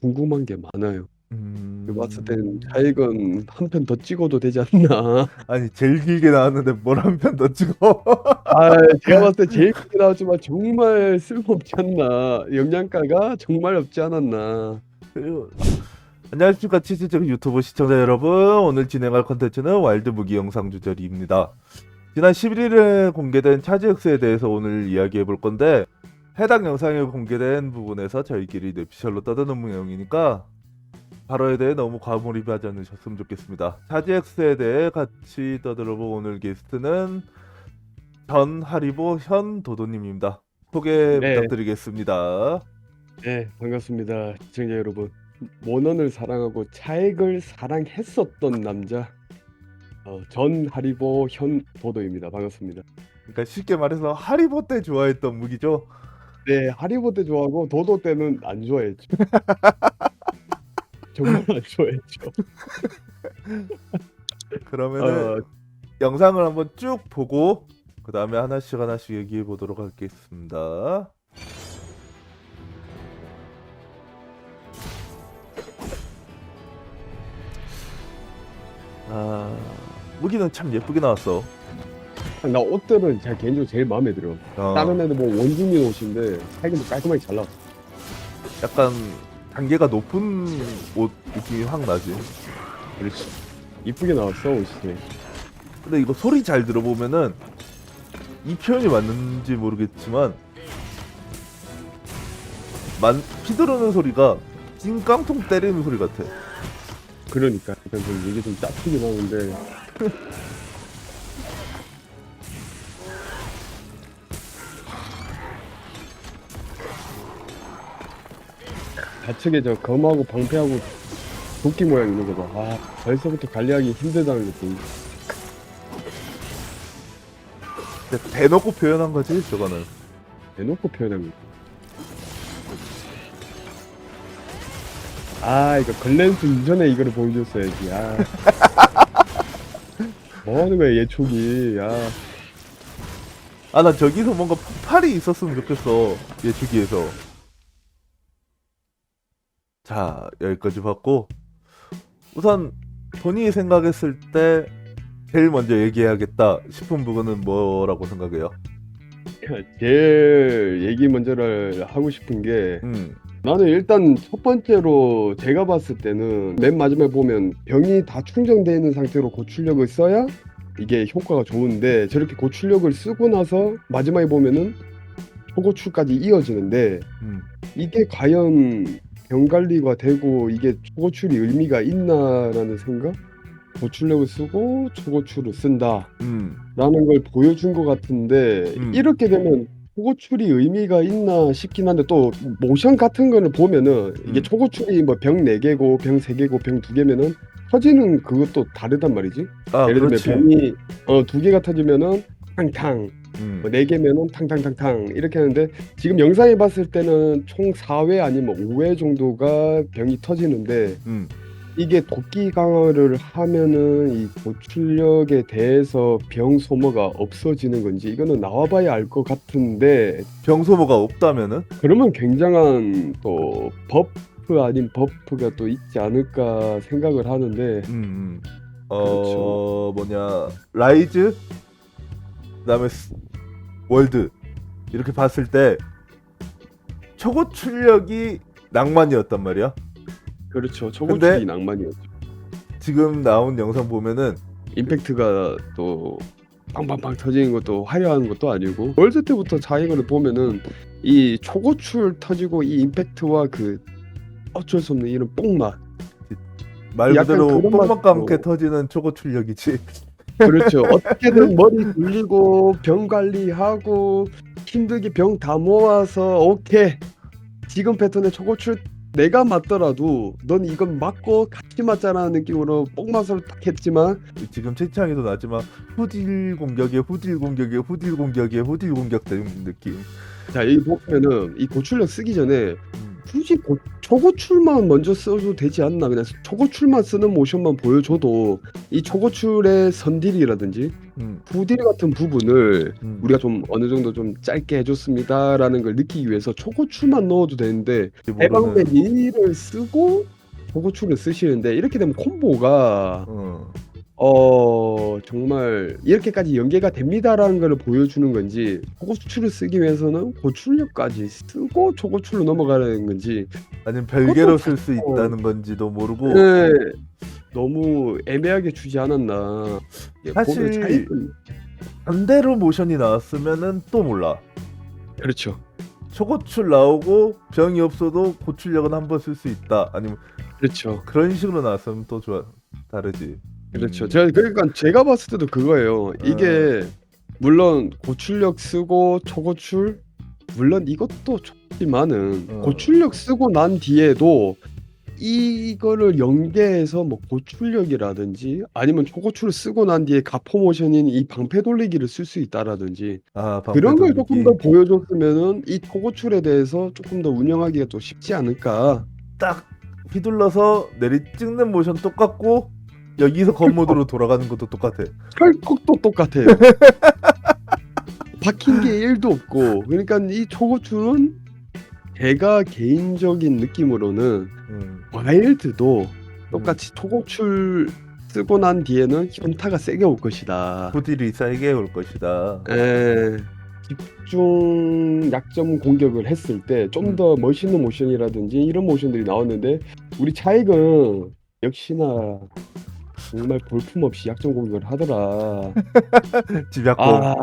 궁금한 게 많아요. 음. 그 봤을 땐 차익은 한 편 더 찍어도 되지 않나. 아니 제일 길게 나왔는데 뭘 한 편 더 찍어? 아 제가 봤을 때 제일 크게 나왔지만 정말 쓸모없지 않나. 영양가가 정말 없지 않았나. 안녕하십니까 치즈적 유튜브 시청자 여러분 오늘 진행할 컨텐츠는 와일드 무기 영상 주저리입니다 지난 11일에 공개된 차지엑스에 대해서 오늘 이야기해 볼 건데 해당 영상에 공개된 부분에서 저희끼리 뇌피셜로 떠드는 내용이니까 발언에 대해 너무 과몰입하지 않으셨으면 좋겠습니다 차지엑스에 대해 같이 떠들어볼 오늘 게스트는 전 하리보 현 도도님입니다 소개 네. 부탁드리겠습니다 네 반갑습니다 시청자 여러분. 모넌을 사랑하고 차액을 사랑했었던 남자 어, 전 하리보 현 도도입니다. 반갑습니다. 그러니까 쉽게 말해서 하리보 때 좋아했던 무기죠. 네 하리보 때 좋아하고 도도 때는 안 좋아했죠. 정말 안 좋아했죠. 그러면은 어, 영상을 한번 쭉 보고 그 다음에 하나씩 하나씩 얘기해 보도록 하겠습니다. 아 무기는 참 예쁘게 나왔어. 나 옷들은 제가 개인적으로 제일 마음에 들어. 어, 다른 애들 뭐 원준이 옷인데 차익은 깔끔하게 잘 나왔어. 약간 단계가 높은 옷 느낌이 확 나지. 그렇지. 이쁘게 나왔어 옷이. 근데 이거 소리 잘 들어보면은 이 표현이 맞는지 모르겠지만 만 피드르는 소리가 찐깡통 때리는 소리 같아. 그러니까 약간 좀 이게 좀 짜투긴 하는데 좌측에 저 검하고 방패하고 도끼 모양 있는 거 봐. 아 벌써부터 관리하기 힘들다는 게 보이지. 근데 대놓고 표현한 거지 저거는. 대놓고 표현한 거. 아 이거 글랜스 이전에 이거를 보여줬어야지. 아. 뭐 하는 거야 예촉이. 아. 아나 저기서 뭔가 폭발이 있었으면 좋겠어 예측기에서. 자 여기까지 봤고 우선 본인이 생각했을 때 제일 먼저 얘기해야겠다 싶은 부분은 뭐라고 생각해요? 제일 얘기 먼저를 하고 싶은 게 음, 나는 일단 첫 번째로 제가 봤을 때는 맨 마지막에 보면 병이 다 충전되어 있는 상태로 고출력을 써야 이게 효과가 좋은데 저렇게 고출력을 쓰고 나서 마지막에 보면은 초고출까지 이어지는데 음. 이게 과연 병 관리가 되고 이게 초고출이 의미가 있나라는 생각? 고출력을 쓰고 초고출을 쓴다. 음. 라는 걸 보여준 것 같은데 음. 이렇게 되면 초고출이 의미가 있나 싶긴 한데 또 모션 같은 거를 보면은 이게 음. 초고출이 뭐 병 4개고 병 3개고 병 2개면은 터지는 그것도 다르단 말이지 아 예를 들면 그렇지. 병이 어, 2개가 터지면은 탕탕 음. 뭐 4개면은 탕탕탕탕 이렇게 하는데 지금 영상에 봤을 때는 총 4회 아니면 5회 정도가 병이 터지는데 음. 이게 도끼 강화를 하면은 이 고출력에 대해서 병 소모가 없어지는 건지 이거는 나와봐야 알 것 같은데 병소모가 없다면은 그러면 굉장한 또 버프 아닌 버프가 또 있지 않을까 생각을 하는데 음, 음. 어 그렇죠. 뭐냐 라이즈 그다음에 스- 월드 이렇게 봤을 때 초고 출력이 낭만이었단 말이야. 그렇죠 근데- 초고출이 낭만이었죠 지금 나온 영상 보면은 임팩트가 또 빵빵빵 터지는 것도 화려한 것도 아니고 월드 때부터 자이거를 보면은 이 초고출 터지고 이 임팩트와 그 어쩔 수 없는 이런 뽕맛 말 그대로 뽕막과 함께 터지는 초고 출력이지. 그렇죠. 어떻게든 머리 굴리고 병 관리하고 힘들게 병 다 모아서 오케이 지금 패턴의 초고출 내가 맞더라도 넌 이건 맞고 같이 맞자라는 느낌으로 뽕맛을 딱 했지만 지금 채팅창에도 나지만 후딜 공격에 후딜 공격에 후딜 공격에 후딜 공격 되는 느낌. 자 여기 보면은 이 고출력 쓰기 전에 음. 굳이 고, 초고출만 먼저 써도 되지 않나. 그냥 초고출만 쓰는 모션만 보여줘도 이 초고출의 선딜이라든지 음, 후딜 같은 부분을 음. 우리가 좀 어느 정도 좀 짧게 해줬습니다라는 걸 느끼기 위해서 초고출만 넣어도 되는데 해방된 모르는- 2를 쓰고 초고출을 쓰시는데 이렇게 되면 콤보가 어, 어 정말 이렇게까지 연계가 됩니다라는 걸 보여주는 건지 초고출을 쓰기 위해서는 고출력까지 쓰고 초고출로 넘어가는 건지 아니면 별개로 그것도 쓸수 자꾸- 있다는 건지도 모르고 네, 너무 애매하게 주지 않았나 예, 사실-. 반대로 모션이 나왔으면은 또 몰라. 그렇죠 초고출 나오고 병이 없어도 고출력은 한 번 쓸 수 있다. 아니면 그렇죠 그런 식으로 나왔으면 또 좋아 다르지. 그렇죠 음. 제가 그러니까 제가 봤을 때도 그거예요 이게 물론 고출력 쓰고 초고출 물론 이것도 좋지만은 어. 고출력 쓰고 난 뒤에도 이거를 연계해서 뭐 고출력이라든지 아니면 초고출을 쓰고 난 뒤에 가포 모션인 이 방패 돌리기를 쓸 수 있다라든지 아 그런 걸. 조금 더 보여줬으면은 이 초고출에 대해서 조금 더 운영하기가 또 쉽지 않을까 딱 휘둘러서 내리 찍는 모션 똑같고 여기서 건모드로 돌아가는 것도 똑같아. 혈kok도 똑같아요. 박힌 게 1도 없고 그러니까 이 초고출은 제가 개인적인 느낌으로는 음. 와일드도 똑같이 초고출 쓰고 난 뒤에는 현타가 세게 올 것이다. 후딜이 세게 올 것이다. 에, 집중 약점 공격을 했을 때 좀 더 멋있는 모션이라든지 이런 모션들이 나왔는데 우리 차익은 역시나 정말 볼품없이 약점 공격을 하더라. 집약공. 아,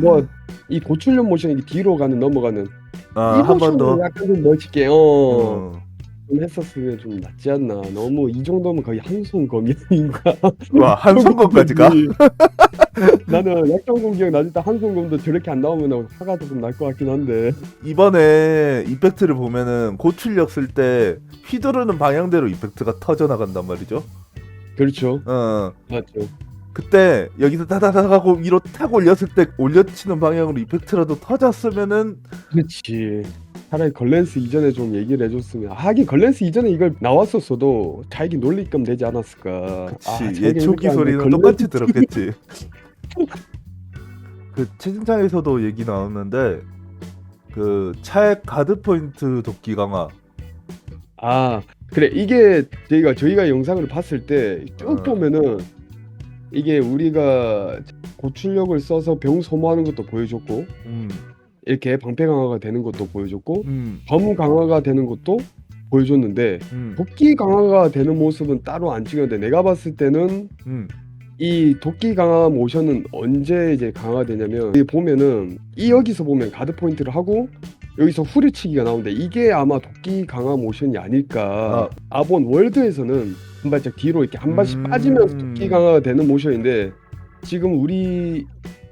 뭐 이 고출력 모션이 뒤로 가는 넘어가는 아, 이한 번 모션을 더. 약간 좀 멋있게 어, 어. 좀 했었으면 좀 낫지 않나. 너무 이 정도면 거의 한손 검인가. 와, 한성검까지 가? 나는 약점 공격 나중에 한손 검도 저렇게 안 나오면 화가 조금 날것 같긴 한데. 이번에 이펙트를 보면은 고출력 쓸 때 휘두르는 방향대로 이펙트가 터져 나간단 말이죠. 그렇죠. 어. 맞죠. 그때 여기서 타다닥 하고 위로 탁 올렸을 때 올려치는 방향으로 이펙트라도 터졌으면은 그렇지. 차라리 걸렌스 이전에 좀 얘기를 해줬으면 하긴 걸렌스 이전에 이걸 나왔었어도 자기 놀리감 되지 않았을까. 그치 아, 얘 초기 소리는 걸렌스 똑같이 들었겠지. 그 채팅창에서도 얘기 나왔는데 그 차액 가드 포인트 도끼 강화 아 그래 이게 저희가 저희가 영상을 봤을 때 쭉 어. 보면은 이게 우리가 고출력을 써서 병 소모하는 것도 보여줬고 음, 이렇게 방패 강화가 되는 것도 보여줬고 음, 검 강화가 되는 것도 보여줬는데 음, 도끼 강화가 되는 모습은 따로 안 찍었는데 내가 봤을 때는 음, 이 도끼 강화 모션은 언제 이제 강화되냐면 여기 보면은 이 여기서 보면 가드 포인트를 하고 여기서 후려치기가 나오는데 이게 아마 도끼 강화 모션이 아닐까 아. 본 월드에서는 한 발짝 뒤로 이렇게 한 발씩 음. 빠지면서 도끼 강화가 되는 모션인데 지금 우리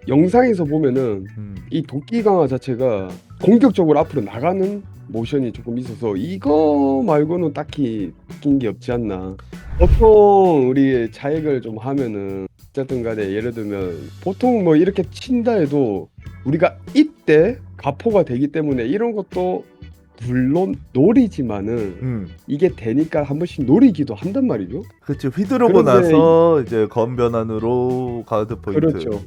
영상에서 보면은 음. 이 도끼 강화 자체가 공격적으로 앞으로 나가는 모션이 조금 있어서 이거 말고는 딱히 바뀐 게 없지 않나. 보통 우리 자액을 좀 하면은 어쨌든 간에 예를 들면 보통 뭐 이렇게 친다 해도 우리가 이때 가포가 되기 때문에 이런 것도 물론 놀이지만은 음. 이게 되니까 한 번씩 노리기도 한단 말이죠. 그치 휘두르고 그런데 나서 이제 검 변환으로 가드 포인트 그렇죠.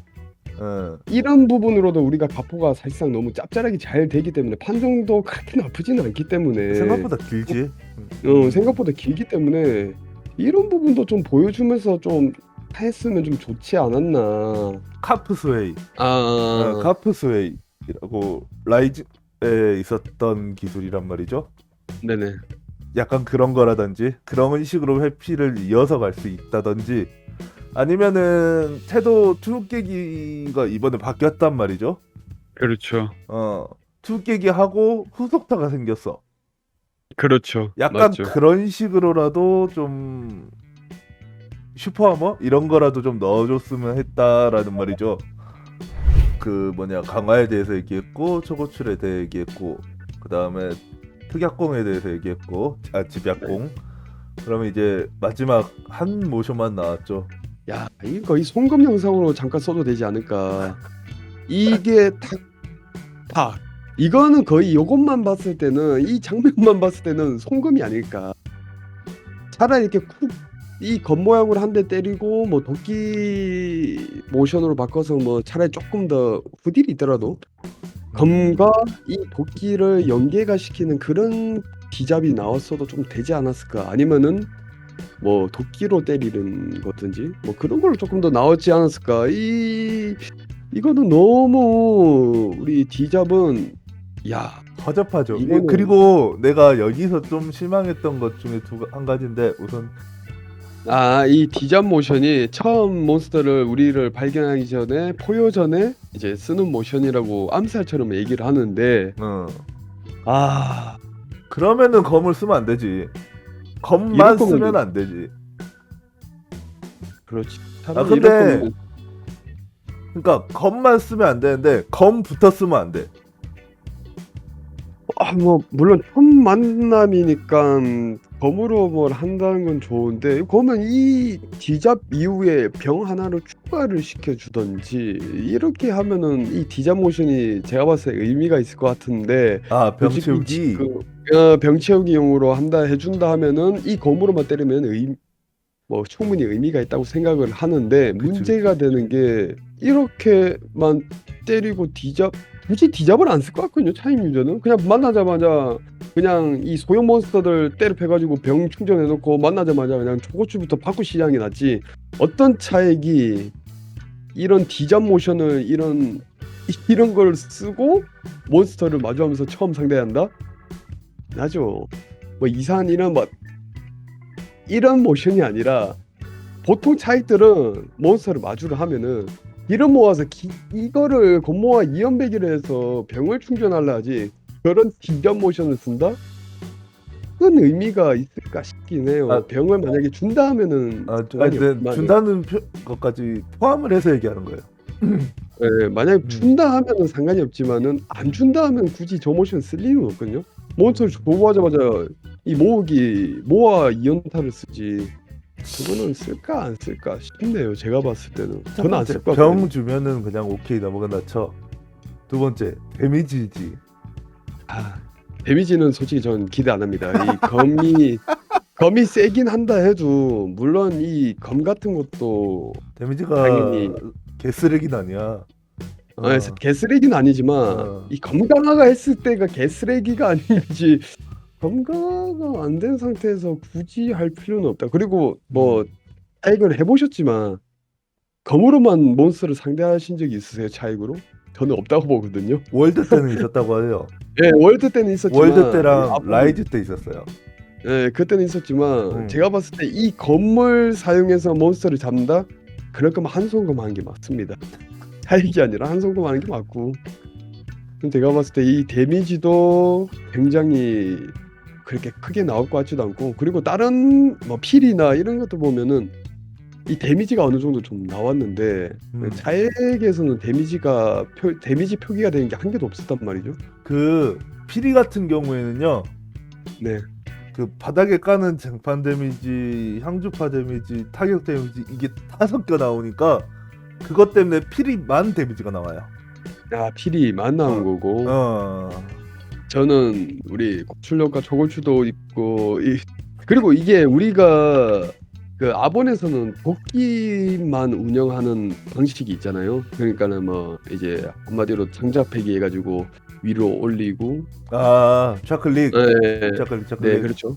예. 이런 부분으로도 우리가 가포가 사실상 너무 짭짤하게 잘 되기 때문에 판정도 그렇게 나쁘지는 않기 때문에 생각보다 길지 어, 생각보다 길기 때문에 이런 부분도 좀 보여주면서 좀 했으면 좀 좋지 않았나. 카프 스웨이 아, 어, 카프 스웨이라고 라이즈에 있었던 기술이란 말이죠 네네. 약간 그런 거라든지 그런 식으로 회피를 이어서 갈 수 있다든지 아니면은 태도 투깨기가 이번에 바뀌었단 말이죠. 그렇죠. 어 투깨기 하고 후속타가 생겼어. 그렇죠. 약간 그런 식으로라도 좀 슈퍼하머 이런 거라도 좀 넣어줬으면 했다라는 말이죠. 그 뭐냐 강화에 대해서 얘기했고 초고출에 대해 얘기했고 그 다음에 특약공에 대해서 얘기했고 아 집약공 그러면 이제 마지막 한 모션만 나왔죠. 야, 이거 거의 송금 영상으로 잠깐 써도 되지 않을까. 이게 탁, 탁, 이거는 거의 요것만 봤을 때는 이 장면만 봤을 때는 송금이 아닐까. 차라리 이렇게 쿡 이 겉모양으로 한 대 때리고 뭐 도끼 모션으로 바꿔서 뭐 차라리 조금 더 후딜이 있더라도 검과 이 도끼를 연계가 시키는 그런 기잡이 나왔어도 좀 되지 않았을까 아니면은 뭐 도끼로 때리는 거든지 뭐 그런 걸로 조금 더 나왔지 않았을까 이 이거는 너무 우리 디잡은 야 허접하죠. 예, 이거는- 그리고 내가 여기서 좀 실망했던 것 중에 두 한 가지인데 우선 아, 이 디잡 모션이 처음 몬스터를 우리를 발견하기 전에 포효 전에 이제 쓰는 모션이라고 암살처럼 얘기를 하는데 어, 아 그러면은 검을 쓰면 안 되지. 검만 이럴 거면 쓰면 돼. 안 되지. 그렇지. 아, 근데 그러니까 검만 쓰면 안 되는데 검부터 쓰면 안 돼. 아, 뭐 물론 첫 만남이니까 검으로 뭘 한다는 건 좋은데 그러면 이 디잡 이후에 병 하나를 추가를 시켜주던지 이렇게 하면은 이 디잡 모션이 제가 봤을 때 의미가 있을 것 같은데 아, 병 솔직히 채우기. 그, 어, 병 채우기용으로 한다 해준다 하면은 이 검으로만 때리면 의, 뭐 충분히 의미가 있다고 생각을 하는데 그치, 문제가 되는 게 이렇게만 때리고 디잡 굳이 디잡을 안 쓸 것 같거든요 차임 유저는 그냥 만나자마자 그냥 이 소형 몬스터들 때려 패가지고 병 충전해놓고 만나자마자 그냥 초고추부터 받고 시작이 낫지 어떤 차액이 이런 디잡 모션을 이런 이런 걸 쓰고 몬스터를 마주하면서 처음 상대한다? 나죠. 뭐 이상한 이런 뭐 이런 모션이 아니라 보통 차익들은 몬스터를 마주를 하면은 길을 모아서 기, 이거를 겉모아 이연배기를 해서 병을 충전하려 하지 그런 디전 모션을 쓴다? 큰 의미가 있을까 싶긴 해요. 아. 병을 만약에 준다 하면은 아, 주- 상관이 아니, 네, 준다는 표, 것까지 포함을 해서 얘기하는 거예요. 예, 만약에 음. 준다 하면은 상관이 없지만은 안 준다 하면 굳이 저 모션 쓸 이유는 없거든요. 몬스터를 보호하자마자 이 모으기 모아 이연타를 쓰지. 그거는 쓸까 안 쓸까 싶네요. 제가 봤을 때는 첫 저는 안 번째, 쓸것 같아요. 병 주면은 그냥 오케이 넘어간다 쳐. 두 번째 데미지지. 아, 데미지는 솔직히 전 기대 안 합니다. 이 검이 검이 세긴 한다 해도 물론 이 검 같은 것도 데미지가 당연히. 개쓰레기는 아니야. 어. 아, 개쓰레기는 아니지만 어. 이 검강화가 했을 때가 개쓰레기가 아닌지 검강화가 안 된 상태에서 굳이 할 필요는 없다. 그리고 뭐 차익을 해보셨지만 검으로만 몬스터를 상대하신 적이 있으세요? 차익으로? 저는 없다고 보거든요. 월드 때는 있었다고 해요. 예, 월드 때는 있었지만 월드 때랑 앞으로- 라이즈 때 있었어요. 예, 그때는 있었지만 음. 제가 봤을 때이 검을 사용해서 몬스터를 잡는다? 그럴 거면 한 손검 하는 게 맞습니다. 차익이 아니라 한 손검 하는 게 맞고. 그럼 제가 봤을 때 이 데미지도 굉장히 그렇게 크게 나올 것 같지도 않고 그리고 다른 뭐 필이나 이런 것도 보면은 이 데미지가 어느 정도 좀 나왔는데 음. 차액에서는 데미지가 표, 데미지 표기가 되는 게 한 개도 없었단 말이죠. 그 피리 같은 경우에는요. 네. 그 바닥에 까는 장판 데미지, 향주파 데미지, 타격 데미지 이게 다 섞여 나오니까 그것 때문에 피리만 데미지가 나와요. 아 필이 만 나온 어. 거고 어. 저는 우리 고출력과 저골추도 있고 이, 그리고 이게 우리가 그 아본에서는 도끼만 운영하는 방식이 있잖아요. 그러니까는 뭐 이제 한마디로 장작패기 해가지고 위로 올리고 아, 샤클릭. 네, 샤클릭, 샤클릭. 네 그렇죠.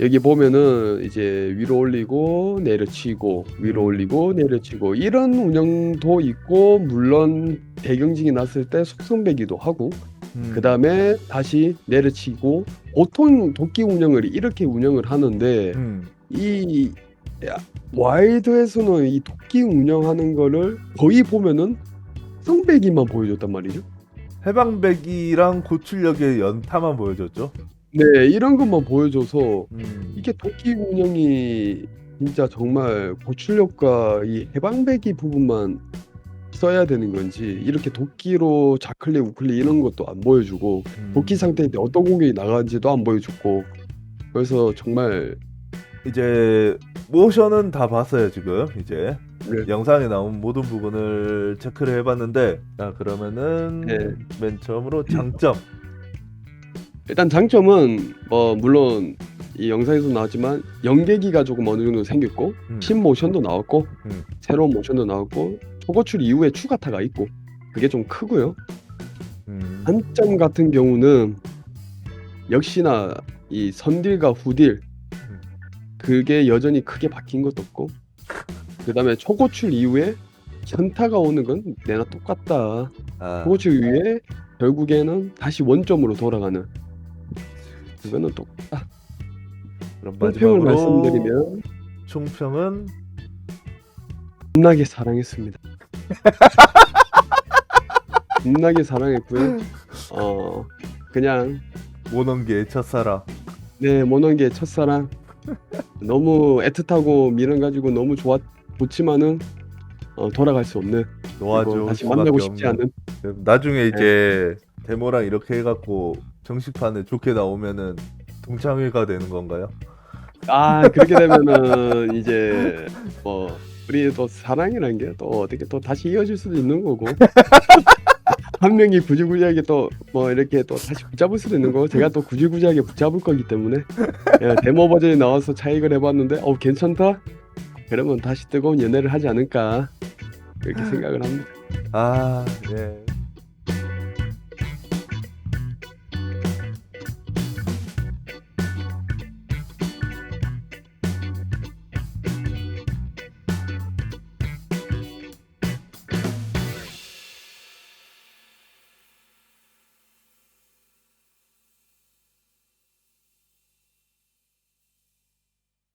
여기 보면은 이제 위로 올리고 내려치고 위로 음. 올리고 내려치고 이런 운영도 있고 물론 대경징이 났을 때 속성배기도 하고 음. 그 다음에 다시 내려치고 보통 도끼 운영을 이렇게 운영을 하는데 음. 이 야, 와일드에서는 이 도끼 운영하는 거를 거의 보면은 성배기만 보여줬단 말이죠. 해방배기랑 고출력의 연타만 보여줬죠. 네 이런 것만 보여줘서 음. 이게 도끼 운영이 진짜 정말 고출력과 이 해방배기 부분만 써야 되는 건지 이렇게 도끼로 자클릭 우클릭 이런 것도 안 보여주고 음. 도끼 상태일 때 어떤 공격이 나가는지도 안 보여줬고 그래서 정말 이제 모션은 다 봤어요 지금 이제 네. 영상에 나온 모든 부분을 체크를 해봤는데 자 그러면은 네. 맨 처음으로 장점 일단 장점은 뭐 물론 이 영상에서 나왔지만 연계기가 조금 어느 정도 생겼고 음. 신 모션도 나왔고 음. 새로운 모션도 나왔고 초고출 이후에 추가타가 있고 그게 좀 크고요. 음, 단점 같은 경우는 역시나 이 선딜과 후딜 음. 그게 여전히 크게 바뀐 것도 없고 그다음에 초고출 이후에 현타가 오는 건 내나 똑같다. 아, 초고출 이후에 결국에는 다시 원점으로 돌아가는 그거는 똑같다. 그럼 총평을 마지막으로 말씀드리면 총평은 겁나게 사랑했습니다. 겁나게 사랑했고요. 어 그냥 모넌계의 첫사랑 네 모넌게 첫사랑 너무 애틋하고 미련 가지고 너무 좋았 좋지만은 어, 돌아갈 수 없는 놓아줘 그리고 다시 수밖에 만나고 싶지 없는. 않은 나중에 이제 데모랑 이렇게 해갖고 정식판에 좋게 나오면은 동창회가 되는 건가요? 아 그렇게 되면은 이제 뭐 우리 또 사랑이라는 게 또 어떻게 또 다시 이어질 수도 있는 거고. 한 명이 구질구질하게 또 뭐 이렇게 또 다시 붙잡을 수도 있는 거고. 제가 또 구질구질하게 붙잡을 거기 때문에. 예, 데모 버전이 나와서 차익을 해봤는데 어 괜찮다? 그러면 다시 뜨거운 연애를 하지 않을까? 그렇게 생각을 합니다. 아, 예.